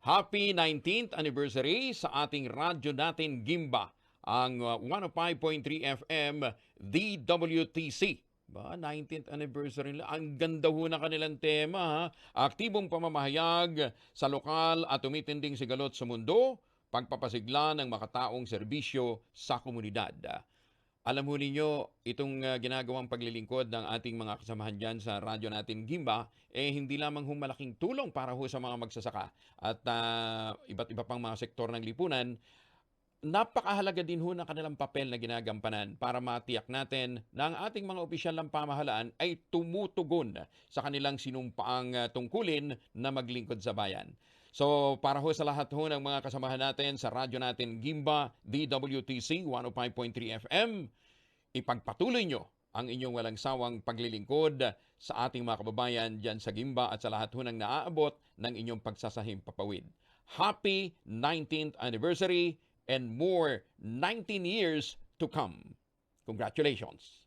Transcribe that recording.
Happy 19th anniversary sa ating radyo natin Gimba, ang uh, 105.3 FM DWTC. Ba, 19th anniversary nila. Ang ganda ho na kanilang tema. Ha? Aktibong pamamahayag sa lokal at tumitinding sigalot sa mundo, pagpapasigla ng makataong serbisyo sa komunidad. Alam ho ninyo, itong uh, ginagawang paglilingkod ng ating mga kasamahan dyan sa radyo natin Gimba, eh hindi lamang ho malaking tulong para ho sa mga magsasaka at uh, iba't iba pang mga sektor ng lipunan, napakahalaga din ho ng kanilang papel na ginagampanan para matiyak natin na ang ating mga opisyal ng pamahalaan ay tumutugon sa kanilang sinumpaang uh, tungkulin na maglingkod sa bayan. So para ho sa lahat ho ng mga kasamahan natin sa radyo natin Gimba, DWTC 105.3 FM, ipagpatuloy nyo ang inyong walang sawang paglilingkod sa ating mga kababayan dyan sa Gimba at sa lahat ho ng naaabot ng inyong pagsasahim papawid. Happy 19th anniversary and more 19 years to come. Congratulations!